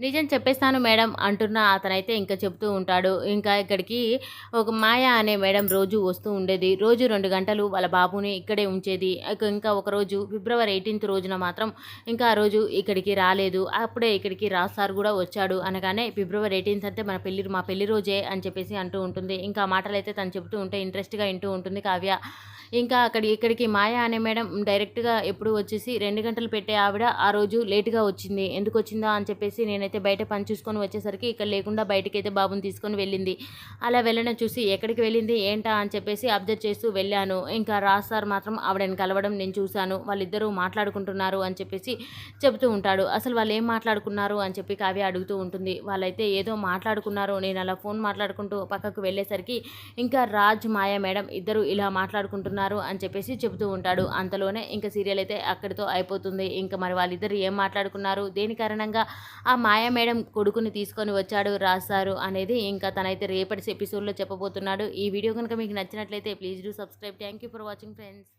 నిజం చెప్పేస్తాను మేడం అంటున్న అతనైతే ఇంకా చెప్తూ ఉంటాడు. ఇంకా ఇక్కడికి ఒక మాయ అనే మేడం రోజు వస్తూ ఉండేది. రోజు రెండు గంటలు వాళ్ళ బాబుని ఇక్కడే ఉంచేది. ఇంకా ఒక రోజు ఫిబ్రవరి ఎయిటీన్త్ రోజున మాత్రం ఇంకా ఆ రోజు ఇక్కడికి రాలేదు. అప్పుడే ఇక్కడికి రాజ్ సార్ కూడా వచ్చాడు అనగానే ఫిబ్రవరి ఎయిటీన్త్ అంటే మన పెళ్ళి మా పెళ్ళి రోజే అని చెప్పేసి అంటూ ఉంటుంది. ఇంకా మాటలైతే మాటలు అయితే తను చెప్తూ ఉంటే ఇంట్రెస్ట్గా వింటూ ఉంటుంది కావ్య. ఇంకా అక్కడి ఇక్కడికి మాయ అనే మేడం డైరెక్ట్గా ఎప్పుడు వచ్చేసి రెండు గంటలు పెట్టే ఆవిడ ఆ రోజు లేట్గా వచ్చింది. ఎందుకు వచ్చిందా అని చెప్పేసి నేను అయితే బయట పని చూసుకొని వచ్చేసరికి ఇక్కడ లేకుండా బయటకైతే బాబుని తీసుకొని వెళ్ళింది. అలా వెళ్ళడం చూసి ఎక్కడికి వెళ్ళింది ఏంటా అని చెప్పేసి అబ్జర్వ్ చేస్తూ వెళ్ళాను. ఇంకా రాజ్ సార్ మాత్రం ఆవిడని కలవడం నేను చూశాను. వాళ్ళిద్దరూ మాట్లాడుకుంటున్నారు అని చెప్పేసి చెబుతూ ఉంటాడు. అసలు వాళ్ళు ఏం మాట్లాడుకున్నారు అని చెప్పి కావ్య అడుగుతూ ఉంటుంది. వాళ్ళైతే ఏదో మాట్లాడుకున్నారు. నేను అలా ఫోన్ మాట్లాడుకుంటూ పక్కకు వెళ్ళేసరికి ఇంకా రాజ్ మాయ మేడం ఇద్దరు ఇలా మాట్లాడుకుంటున్నారు అని చెప్పేసి చెబుతూ ఉంటాడు. అంతలోనే ఇంకా సీరియల్ అయితే అక్కడితో అయిపోతుంది. ఇంకా మరి వాళ్ళిద్దరు ఏం మాట్లాడుకున్నారు? దేని కారణంగా? ఆ మాయ మేడం కొడుకుని తీసుకొని వచ్చాడు రాస్తారు అనేది ఇంకా తనైతే రేపటి ఎపిసోడ్లో చెప్పబోతున్నాడు. ఈ వీడియో కనుక మీకు నచ్చినట్లయితే please do subscribe. Thank you for watching friends.